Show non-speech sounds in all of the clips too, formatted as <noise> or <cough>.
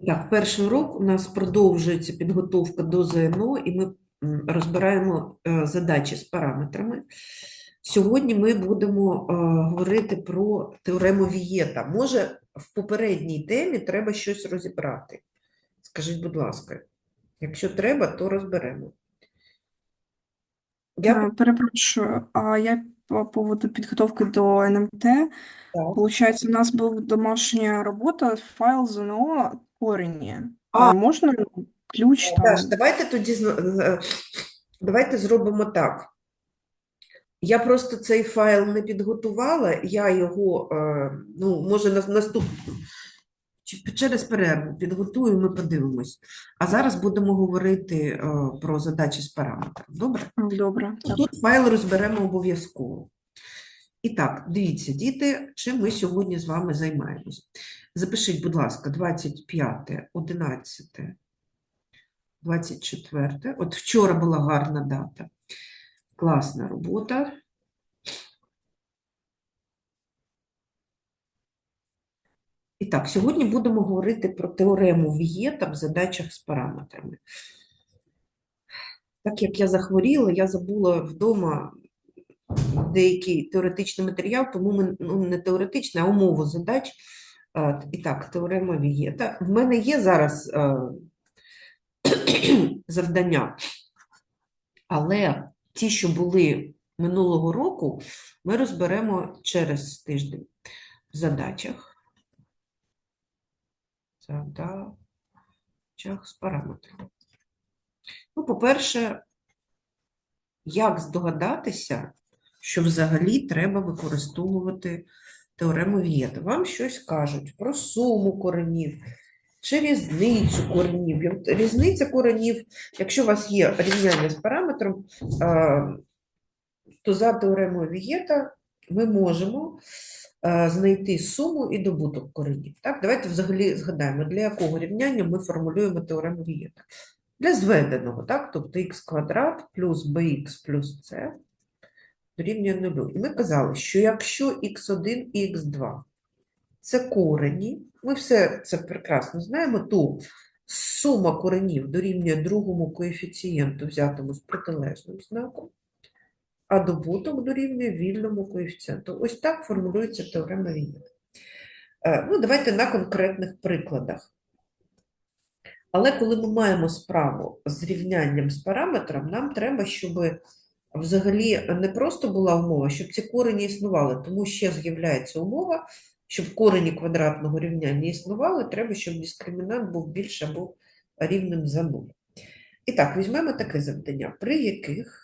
Так, перший урок у нас продовжується підготовка до ЗНО, і ми розбираємо е, задачі з параметрами. Сьогодні ми будемо е, говорити про теорему Вієта. Може, в попередній темі треба щось розібрати? Скажіть, будь ласка, якщо треба, то розберемо. Я Перепрошую, а я по поводу підготовки до НМТ. так. Получається, у нас була домашня робота, файл ЗНО корені. А, А можна ключ Даш, там? давайте тоді давайте зробимо так. Я просто цей файл не підготувала, я його, е, ну, може, на через перерву підготую, ми подивимось. А зараз будемо говорити е, про задачі з параметром. Добре? Добре. Тут файл розберемо обов'язково. І так, дивіться, діти, чим ми сьогодні з вами займаємось. Запишіть, будь ласка, 25, 11, 24. От вчора була гарна дата. Класна робота. І так, сьогодні будемо говорити про теорему Вієта в задачах з параметрами. Так як я захворіла, я забула вдома деякий теоретичний матеріал, тому ми ну, не теоретичний, а умову задач. І так, теорема Вієта. В мене є зараз <clears throat> завдання, але ті, що були минулого року, ми розберемо через тиждень в задачах. Задачах з параметрами. Ну, по-перше, як здогадатися, що взагалі треба використовувати теорему Вієта? Вам щось кажуть про суму коренів чи різницю коренів. Різниця коренів, якщо у вас є рівняння з параметром, то за теоремою Вієта ми можемо знайти суму і добуток коренів. Так, давайте взагалі згадаємо, для якого рівняння ми формулюємо теорему Вієта. Для зведеного, так, тобто х квадрат плюс bx плюс c дорівнює нулю. І ми казали, що якщо х1 і х2 це корені, ми все це прекрасно знаємо, то сума коренів дорівнює другому коефіцієнту, взятому з протилежним знаком, а добуток дорівнює вільному коефіцієнту. Ось так формулюється теорема Вієта. Е, Ну, давайте на конкретних прикладах. Але коли ми маємо справу з рівнянням з параметром, нам треба, щоб взагалі не просто була умова, щоб ці корені існували, тому ще з'являється умова, щоб корені квадратного рівняння існували, треба, щоб дискримінант був більше або рівним за 0. І так, візьмемо таке завдання, при яких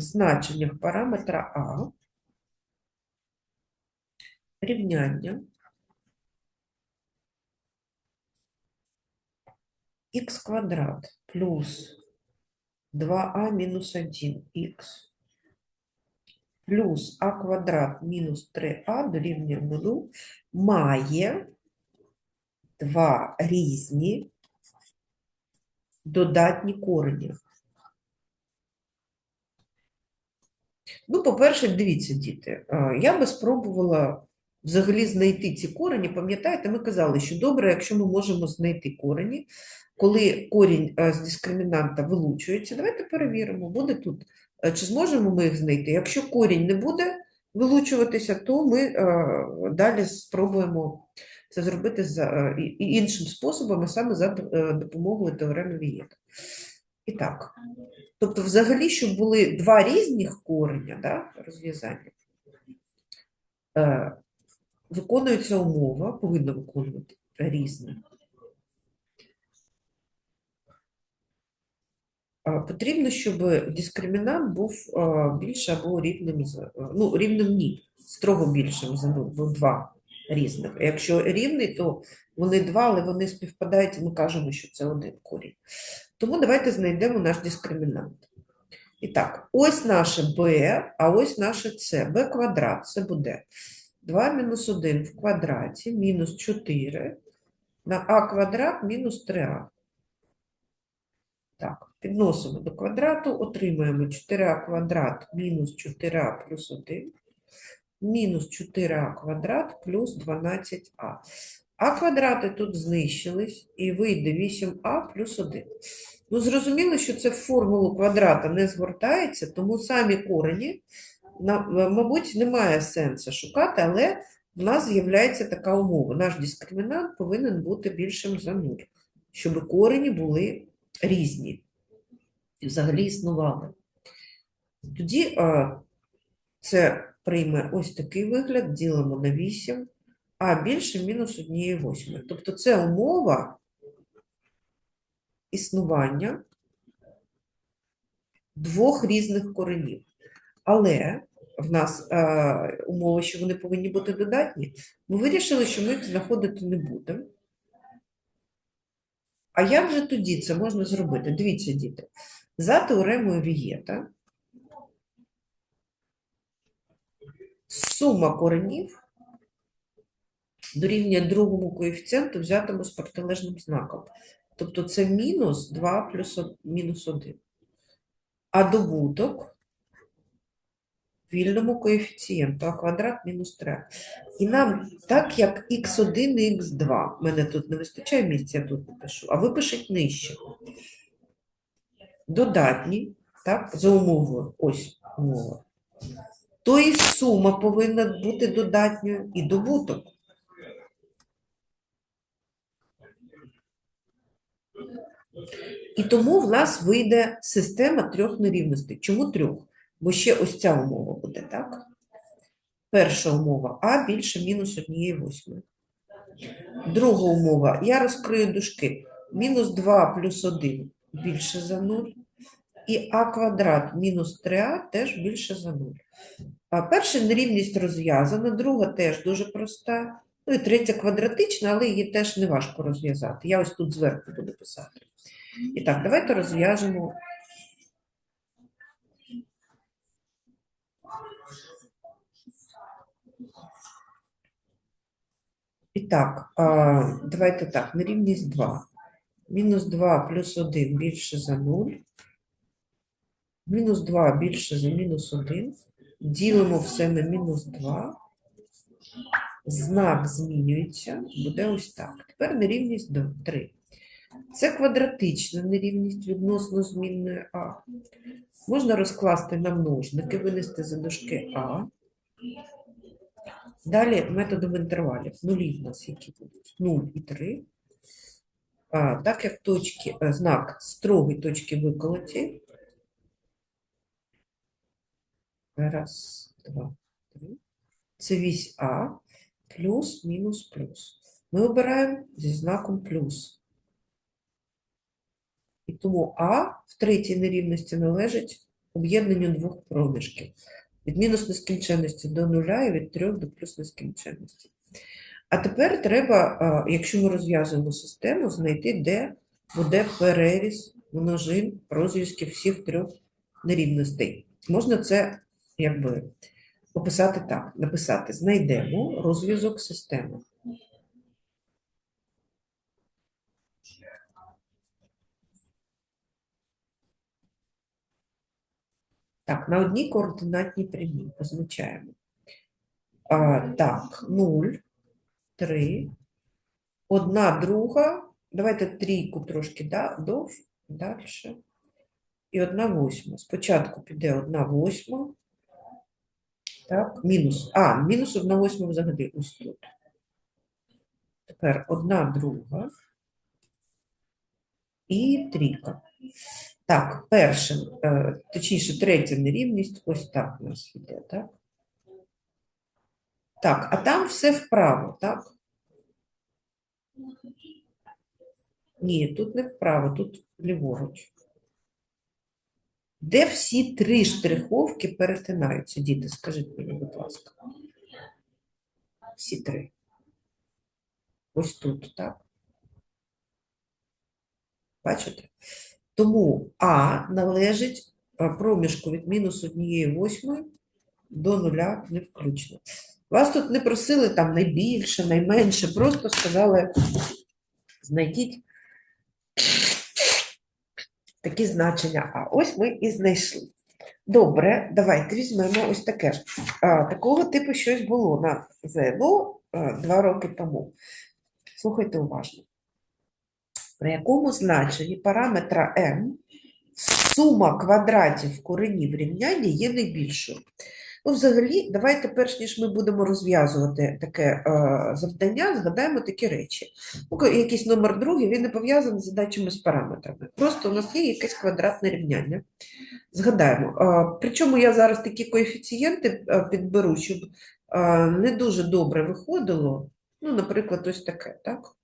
значеннях параметра А рівняння х квадрат плюс 2а минус 1х плюс а квадрат мінус 3а дорівнює 0 має два різні додатні корені. Ну, по-перше, дивіться, діти, е, я би спробувала взагалі знайти ці корені. Пам'ятаєте, ми казали, що добре, якщо ми можемо знайти корені, коли корінь е, з дискримінанта вилучується, давайте перевіримо, буде тут, е, чи зможемо ми їх знайти. Якщо корінь не буде вилучуватися, то ми далі спробуємо це зробити за іншим способом, а саме за допомогою теореми Вієта. І так, тобто, взагалі, щоб були два різних кореня, да, розв'язання, е, виконується умова, повинна виконувати різне. Потрібно, щоб дискримінант був а, більше або рівним ну, рівним ні, строго більшим за нуль, бо два різних. Якщо рівний, то вони два, але вони співпадають, і ми кажемо, що це один корінь. Тому давайте знайдемо наш дискримінант. І так, ось наше b, а ось наше c. b квадрат це буде 2 мінус 1 в квадраті мінус 4 на а квадрат мінус 3а. Так, підносимо до квадрату, отримаємо 4а квадрат мінус 4а плюс 1 мінус 4а квадрат плюс 12а. А квадрати тут знищились, і вийде 8а плюс 1. Ну, зрозуміло, що це в формулу квадрата не згортається, тому самі корені, мабуть, немає сенсу шукати, але в нас з'являється така умова. Наш дискримінант повинен бути більшим за 0, щоб корені були різні і взагалі існували. Тоді це прийме ось такий вигляд, ділимо на 8, а більше мінус 1 восьмої. Тобто це умова існування двох різних коренів. Але в нас е, умова, що вони повинні бути додатні, ми вирішили, що ми їх знаходити не будемо. А як же тоді це можна зробити? Дивіться, діти, за теоремою Вієта сума коренів дорівнює другому коефіцієнту, взятому з протилежним знаком. Тобто це мінус 2 плюс мінус 1. А добуток вільному коефіцієнту, а квадрат мінус 3. І нам, так як х1 і х2, в мене тут не вистачає місця, я тут напишу, а ви пишіть нижче. Додатні, так, за умовою, ось умова. То і сума повинна бути додатньою, і добуток. І тому в нас вийде система трьох нерівностей. Чому трьох? Бо ще ось ця умова буде, так? Перша умова А більше мінус однієї восьмої. Друга умова. Я розкрию дужки. Мінус 2 плюс 1 більше за 0. І А квадрат мінус 3А теж більше за 0. Перша нерівність розв'язана, друга теж дуже проста. Ну і третя квадратична, але її теж не важко розв'язати. Я ось тут зверху буду писати. І так, давайте розв'яжемо. І так, давайте так, нерівність 2. Мінус 2 плюс 1 більше за 0. Мінус 2 більше за мінус 1. Ділимо все на мінус 2. Знак змінюється, буде ось так. Тепер нерівність 3. Це квадратична нерівність відносно змінної А. Можна розкласти на множники, винести за дужки А. Далі методом інтервалів. Нулі в нас які будуть? 0 і 3. А, так як точки, е, знак строгий точки виколоті. Раз, два, три. Це вісь А плюс, мінус, плюс. Ми обираємо зі знаком плюс. І тому А в третій нерівності належить об'єднанню двох проміжків. Від мінус нескінченності до нуля і від 3 до плюс нескінченності. А тепер треба, якщо ми розв'язуємо систему, знайти, де буде переріз множин розв'язків всіх трьох нерівностей. Можна це якби описати так, написати знайдемо розв'язок системи. Так, на одній координатній прямій позначаємо. А, так, 0, 3, одна друга, давайте трійку трошки да, довж, далі. І одна восьма. Спочатку піде одна восьма. Так, мінус. А, мінус одна восьма взагалі ось тут. Тепер одна друга. І трійка. Так, перша, е, точніше, третя нерівність, ось так у нас йде, так? Так, а там все вправо, так? Ні, тут не вправо, тут ліворуч. Де всі три штриховки перетинаються, діти, скажіть мені, будь ласка. Всі три. Ось тут, так? Бачите? Тому А належить проміжку від мінус однієї восьмої до нуля не включно. Вас тут не просили там найбільше, найменше, просто сказали, знайдіть такі значення А. Ось ми і знайшли. Добре, давайте візьмемо ось таке. А, такого типу щось було на ЗНО два роки тому. Слухайте уважно. При якому значенні параметра m сума квадратів коренів рівняння є найбільшою? Ну, взагалі, давайте, перш ніж ми будемо розв'язувати таке е, завдання, згадаємо такі речі. Ну, якийсь номер другий, він не пов'язаний з задачами з параметрами. Просто у нас є якесь квадратне рівняння. Згадаємо. Е, причому я зараз такі коефіцієнти е, підберу, щоб е, не дуже добре виходило. Ну, наприклад, ось таке, так?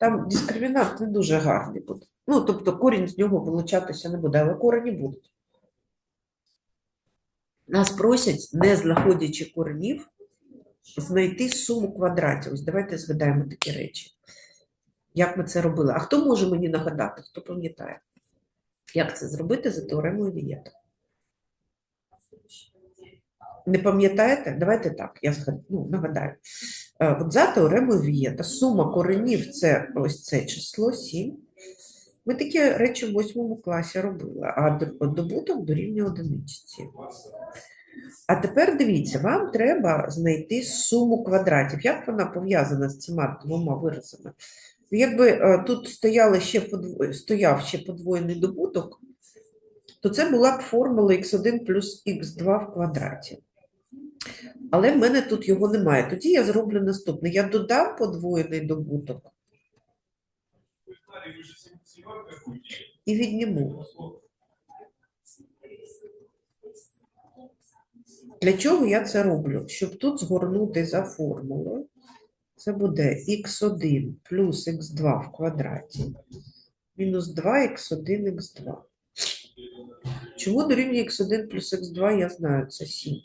Там дискримінант не дуже гарний буде. Ну, тобто корінь з нього вилучатися не буде, але корені будуть. Нас просять, не знаходячи коренів, знайти суму квадратів. Ось давайте згадаємо такі речі. Як ми це робили? А хто може мені нагадати, хто пам'ятає? Як це зробити за теоремою Вієта? Не пам'ятаєте? Давайте так, я ну, нагадаю. Е, От за теоремою Вієта сума коренів це ось це число 7. Ми такі речі в восьмому класі робили, а добуток дорівнює одиничці. А тепер дивіться, вам треба знайти суму квадратів. Як вона пов'язана з цими двома виразами? Якби е, тут стояли ще подво... стояв ще подвоєний добуток, то це була б формула x1 плюс x2 в квадраті. Але в мене тут його немає. Тоді я зроблю наступне. Я додам подвоєний добуток і відніму. Для чого я це роблю? Щоб тут згорнути за формулою. Це буде х1 плюс х2 в квадраті мінус 2х1 х2. Чому дорівнює х1 плюс х2, я знаю, це 7.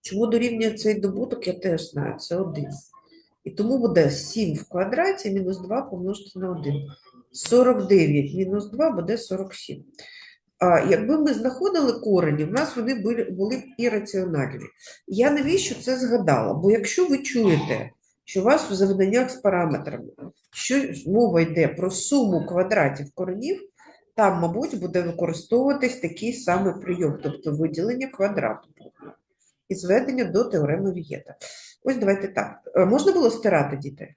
Чому дорівнює цей добуток, я теж знаю, це 1. І тому буде 7 в квадраті мінус 2 помножити на 1. 49 мінус 2 буде 47. А якби ми знаходили корені, в нас вони були, б ірраціональні. Я навіщо це згадала? Бо якщо ви чуєте, що у вас в завданнях з параметрами, що мова йде про суму квадратів коренів, там, мабуть, буде використовуватись такий самий прийом, тобто виділення квадрату і зведення до теореми Вієта. Ось давайте так. Е, Можна було стирати дітей?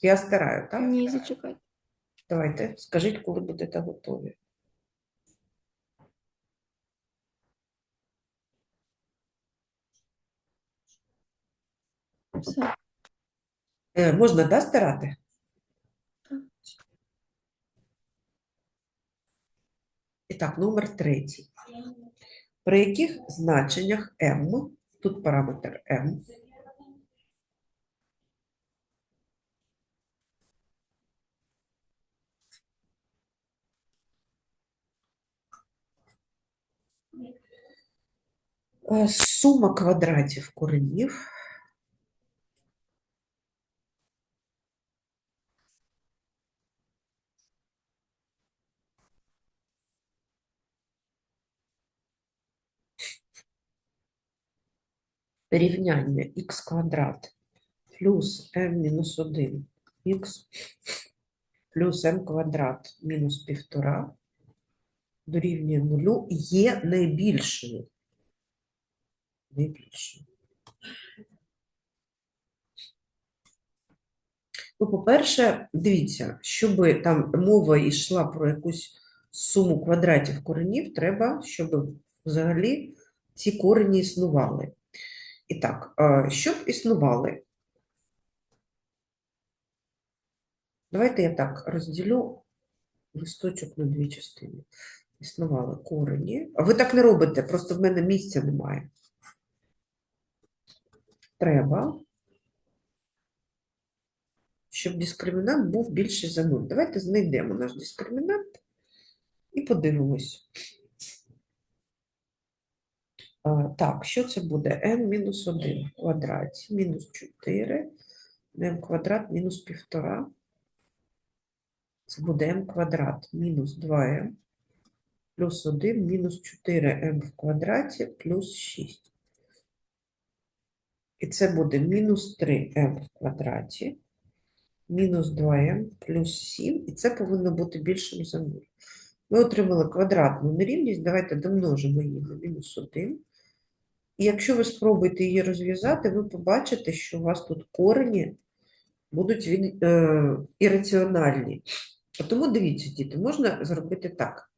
Я стираю, так? Ні, зачекай. Давайте, скажіть, коли будете готові. Все. Е, можна, да, стирати? Так. І так, номер третій. При яких значеннях m, тут параметр m, сума квадратів коренів рівняння х квадрат плюс m мінус 1 х плюс m квадрат мінус півтора дорівнює нулю є найбільшою. Найбільшою. Ну, по-перше, дивіться, щоб там мова йшла про якусь суму квадратів коренів, треба, щоб взагалі ці корені існували. І так, щоб існували, давайте я так розділю листочок на дві частини. Існували корені. А ви так не робите, просто в мене місця немає. Треба, щоб дискримінант був більший за 0. Давайте знайдемо наш дискримінант і подивимось. Так, що це буде? n мінус 1 в квадраті, мінус 4, m квадрат мінус 1,5. Це буде m квадрат мінус 2m плюс 1 мінус 4m в квадраті плюс 6. І це буде мінус 3m в квадраті мінус 2m плюс 7. І це повинно бути більшим за 0. Ми отримали квадратну нерівність, давайте домножимо її на мінус 1. І якщо ви спробуєте її розв'язати, ви побачите, що у вас тут корені будуть е, ірраціональні. Тому дивіться, діти, можна зробити так.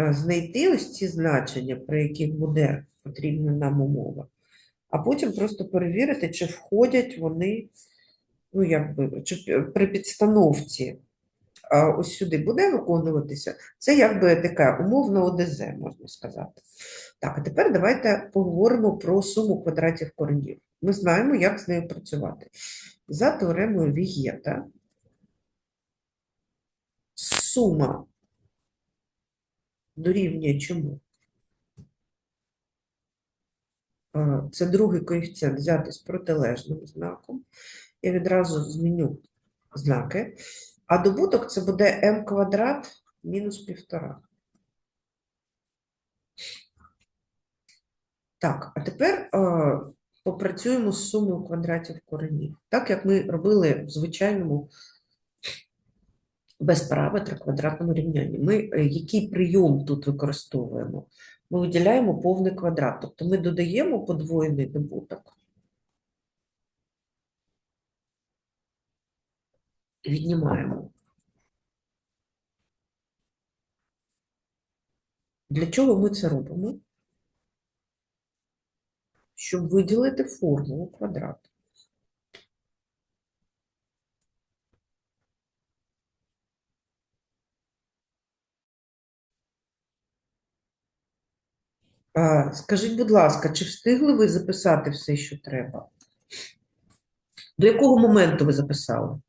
Е, Знайти ось ці значення, при яких буде потрібна нам умова, а потім просто перевірити, чи входять вони, ну, якби, чи при підстановці ось сюди буде виконуватися. Це якби така умовна ОДЗ, можна сказати. Так, а тепер давайте поговоримо про суму квадратів коренів. Ми знаємо, як з нею працювати. За теоремою Вієта сума дорівнює чому? Це другий коефіцієнт взяти з протилежним знаком. Я відразу зміню знаки. А добуток це буде m квадрат мінус півтора. Так, а тепер попрацюємо з сумою квадратів коренів. Так як ми робили в звичайному без параметра квадратному рівнянні. Ми е, який прийом тут використовуємо? Ми виділяємо повний квадрат, тобто ми додаємо подвоєний добуток. Віднімаємо. Для чого ми це робимо? Щоб виділити формулу квадрату. Скажіть, будь ласка, чи встигли ви записати все, що треба? До якого моменту ви записали?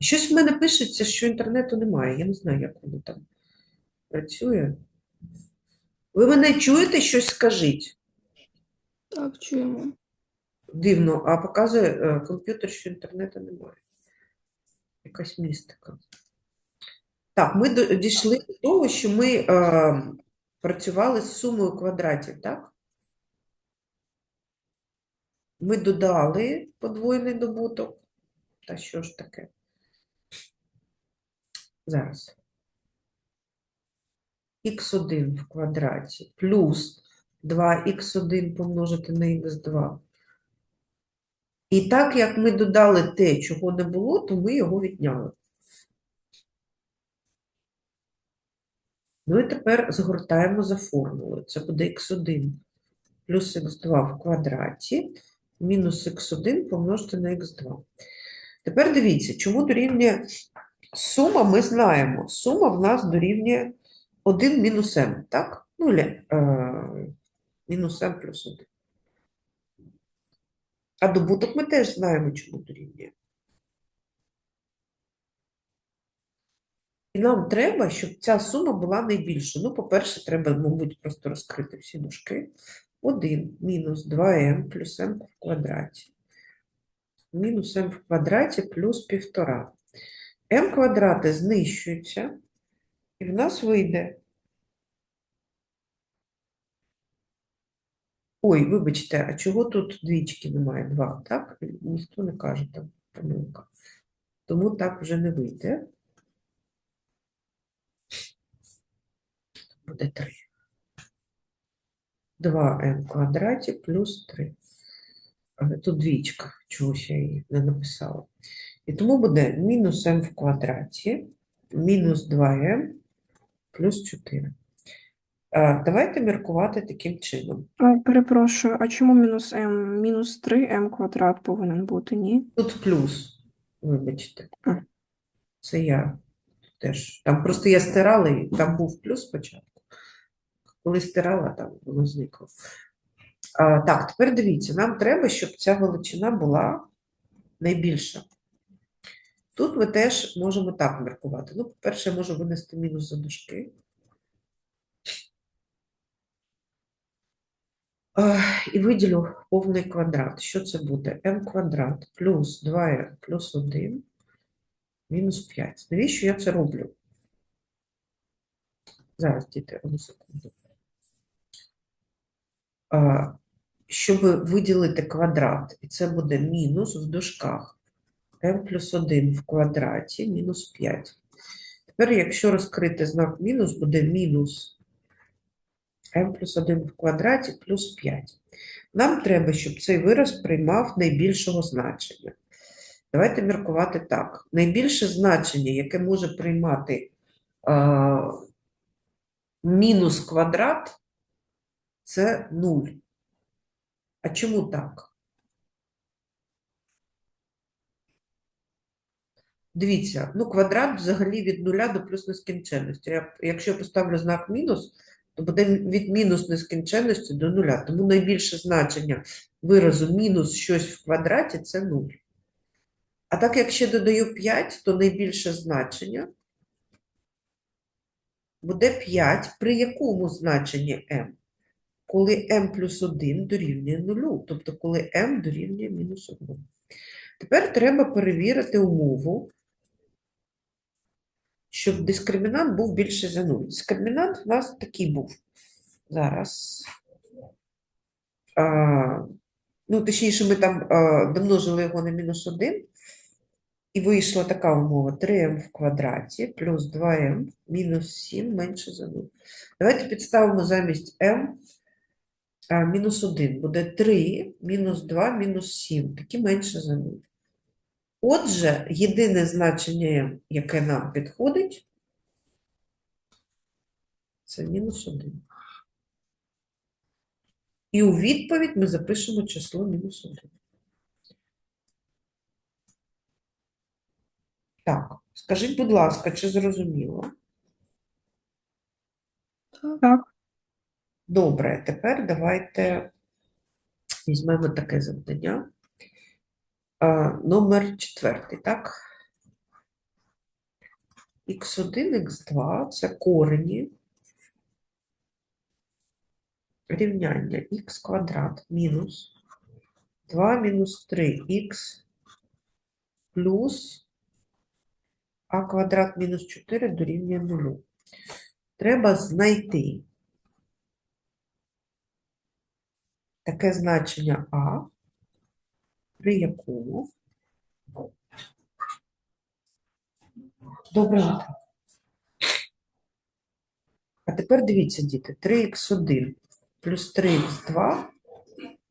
Щось в мене пишеться, що інтернету немає. Я не знаю, як воно там працює. Ви мене чуєте, щось скажіть? Так, чуємо. Дивно, а показує е, комп'ютер, що інтернету немає. Якась містика. Так, ми дійшли до того, що ми е, працювали з сумою квадратів, так? Ми додали подвоєний добуток. Та що ж таке? Зараз. х1 в квадраті плюс 2х1 помножити на х2. І так як ми додали те, чого не було, то ми його відняли. Ну і тепер згортаємо за формулою. Це буде х1 плюс х2 в квадраті мінус х1 помножити на х2. Тепер дивіться, чому дорівнює сума, ми знаємо. Сума в нас дорівнює 1 мінус m, так? Ну, е, мінус m плюс 1. А добуток ми теж знаємо, чому дорівнює. І нам треба, щоб ця сума була найбільша. Ну, по-перше, треба, мабуть, просто розкрити всі дужки. 1 мінус 2m плюс m в квадраті. Мінус m в квадраті плюс 1,5. m квадрати знищуються, і в нас вийде. Ой, вибачте, а чого тут двічки немає? Два, так? Ніхто не каже там помилка. Тому так вже не вийде. Буде 3. 2m квадраті плюс 3. Але тут двічка, чогось я її не написала. І тому буде мінус m в квадраті, мінус 2m плюс 4. А, Давайте міркувати таким чином. А, перепрошую, а чому мінус m? Мінус 3m квадрат повинен бути, ні? Тут плюс, вибачте. Це я теж. Там просто я стирала, і там був плюс спочатку. Коли стирала, там воно так, тепер дивіться, нам треба, щоб ця величина була найбільша. Тут ми теж можемо так міркувати. Ну, по-перше, я можу винести мінус за дужки. І виділю повний квадрат. Що це буде? m квадрат плюс 2m плюс 1 мінус 5. Навіщо я це роблю? Зараз, діти, одну секунду. Щоб виділити квадрат, і це буде мінус в дужках m плюс 1 в квадраті мінус 5. Тепер, якщо розкрити знак мінус, буде мінус m плюс 1 в квадраті плюс 5. Нам треба, щоб цей вираз приймав найбільшого значення. Давайте міркувати так. Найбільше значення, яке може приймати е, мінус квадрат, це 0. А чому так? Дивіться, ну квадрат взагалі від нуля до плюс нескінченності. Якщо я поставлю знак мінус, то буде від мінус нескінченності до нуля. Тому найбільше значення виразу мінус щось в квадраті це 0. А так як ще додаю 5, то найбільше значення буде 5 при якому значенні m? Коли m плюс 1 дорівнює 0, тобто коли m дорівнює мінус 1. Тепер треба перевірити умову, щоб дискримінант був більше за 0. Дискримінант у нас такий був. Зараз. А, ну, точніше, ми там а, домножили його на мінус 1, і вийшла така умова 3m в квадраті плюс 2m мінус 7 менше за 0. Давайте підставимо замість m мінус 1. Буде 3 мінус 2 мінус 7, такі менше за 0. Отже, єдине значення яке нам підходить, це мінус 1. І у відповідь ми запишемо число мінус 1. Так, скажіть, будь ласка, чи зрозуміло? Так. Добре, тепер давайте візьмемо таке завдання. А, номер четвертий, так? х1, х2 – це корені рівняння х квадрат мінус 2 мінус 3х плюс а квадрат мінус 4 дорівнює 0. Треба знайти таке значення а, при якому Доброго утра. А тепер дивіться, діти, 3х1 плюс 3х2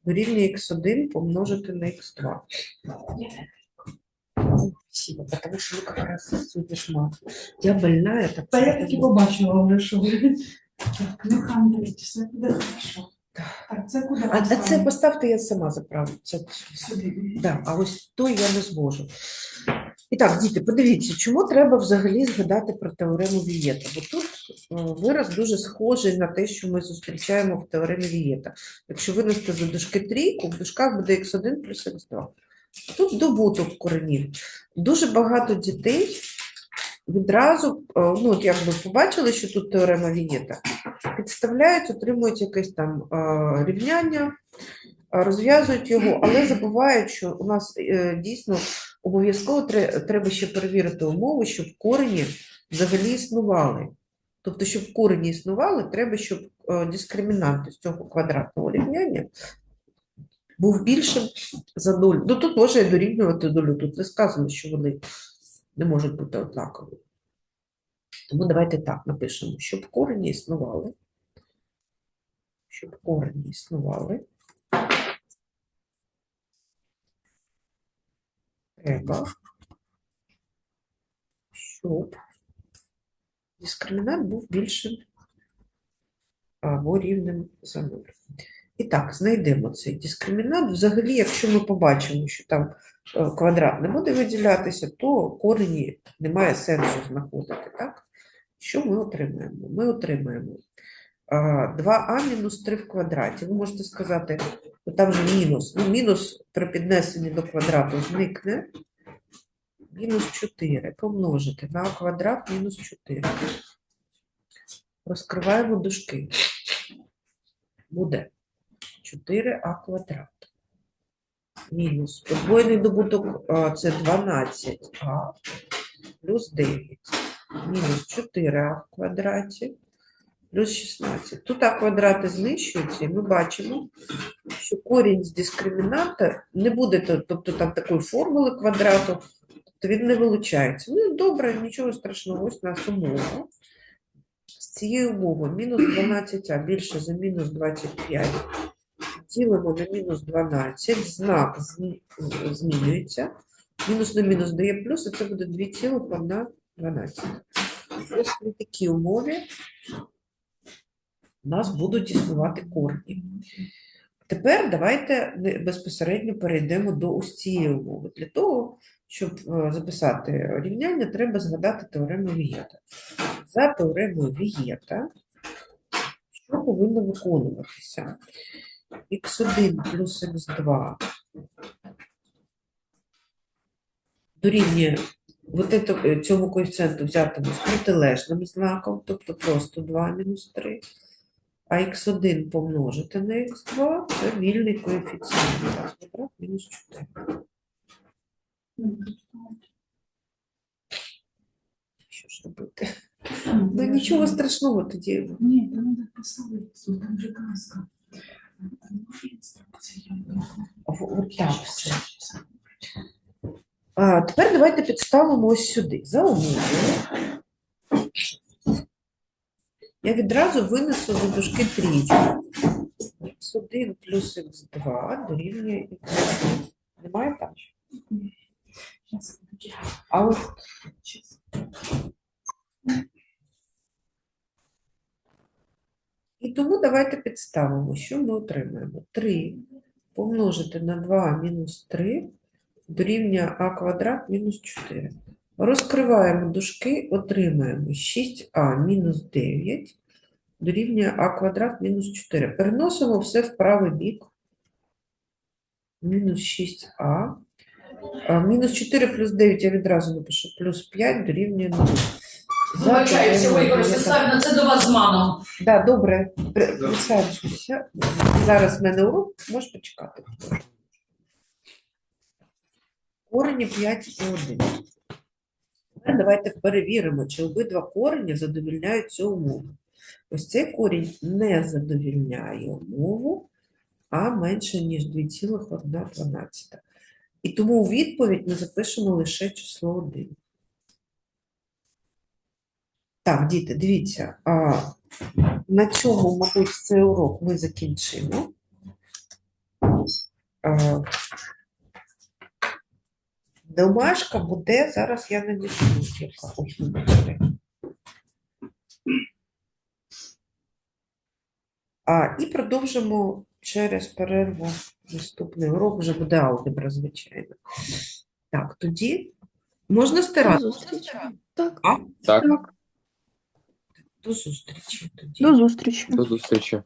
дорівнює х1 помножити на х2. Спасибо, потому что вы как раз судишь мат. Я больная, так Та я таки побачила вже, що ви. Так, не хандрить, все буде хорошо. Так, це куди? А, а це поставте, я сама заправлю. Це Сюди. Да, а ось той я не зможу. І так, діти, подивіться, чому треба взагалі згадати про теорему Вієта? Бо тут е, вираз дуже схожий на те, що ми зустрічаємо в теоремі Вієта. Якщо винести за дужки трійку, в дужках буде х1 плюс х2. Тут добуток коренів. Дуже багато дітей відразу, е, ну, от як ви побачили, що тут теорема Вієта, підставляють, отримують якесь там е, рівняння, розв'язують його, але забувають, що у нас е, дійсно обов'язково треба ще перевірити умови, щоб корені взагалі існували. Тобто, щоб корені існували, треба, щоб е, дискримінант з цього квадратного рівняння був більшим за 0. Ну тут може дорівнювати долю. Тут не сказано, що вони не можуть бути однакові. Тому давайте так напишемо, щоб корені існували. Щоб корені існували. Треба, щоб дискримінант був більшим або рівним за 0. І так, знайдемо цей дискримінант. Взагалі, якщо ми побачимо, що там е, квадрат не буде виділятися, то корені немає сенсу знаходити. Так? Що ми отримаємо? Ми отримаємо 2а мінус 3 в квадраті. Ви можете сказати, ну, там же мінус. Ну, мінус при піднесенні до квадрату зникне. Мінус 4 помножити на квадрат мінус 4. Розкриваємо дужки. Буде 4а квадрат. Мінус подвоєний добуток це 12а плюс 9. Мінус 4а в квадраті плюс 16. Тут а квадрати знищуються, і ми бачимо, що корінь з дискримінанта не буде, тобто там такої формули квадрату, то він не вилучається. Ну, добре, нічого страшного, ось нас умова. З цієї умови мінус 12а більше за мінус 25. Ділимо на мінус 12, знак змінюється. Мінус на мінус дає плюс, і це буде 2,112. Ось при такій умові у нас будуть існувати корні. Тепер давайте безпосередньо перейдемо до ось цієї умови. Для того, щоб е, записати рівняння, треба згадати теорему Вієта. За теоремою Вієта, що повинно виконуватися? Х1 плюс х2 дорівнює вот это, е, цьому коефіцієнту взятому з протилежним знаком, тобто просто 2 мінус 3. А х1 помножити на х2 це вільний коефіцієнт. Так, квадрат мінус 4. Що ж робити? Ну нічого страшного тоді. Ні, там поставити, там же казка. От так все. А, тепер давайте підставимо ось сюди. За умовою. Я відразу винесу за дужки трійку. Х1 плюс х2 дорівнює х1. Немає там? А от Щас. І тому давайте підставимо, що ми отримаємо. 3 помножити на 2 мінус 3 дорівнює а квадрат мінус 4. Розкриваємо дужки, отримаємо 6а мінус 9 дорівнює а квадрат мінус 4. Переносимо все в правий бік. Мінус 6а. Мінус 4 плюс 9 я відразу напишу. Плюс 5 дорівнює 0. Вибачаюся, Ігор Вієта- Стасарівна, це до вас з маном. Да, добре. При- Присаджуйся. Зараз в мене урок, можеш почекати. Корені 5 і 1. Тепер давайте перевіримо, чи обидва корені задовільняють цю умову. Ось цей корінь не задовільняє умову, а менше, ніж 2,112. І тому у відповідь ми запишемо лише число 1. Так, діти, дивіться, а, на цьому, мабуть, цей урок ми закінчимо. А, Домашка буде, зараз я не дійду, яка. Вибачте. А, і продовжимо через перерву наступний урок, вже буде алгебра, звичайно. Так, тоді можна стирати. Так, Так, так. До зустрічі тоді. До зустрічі. до зустрічі.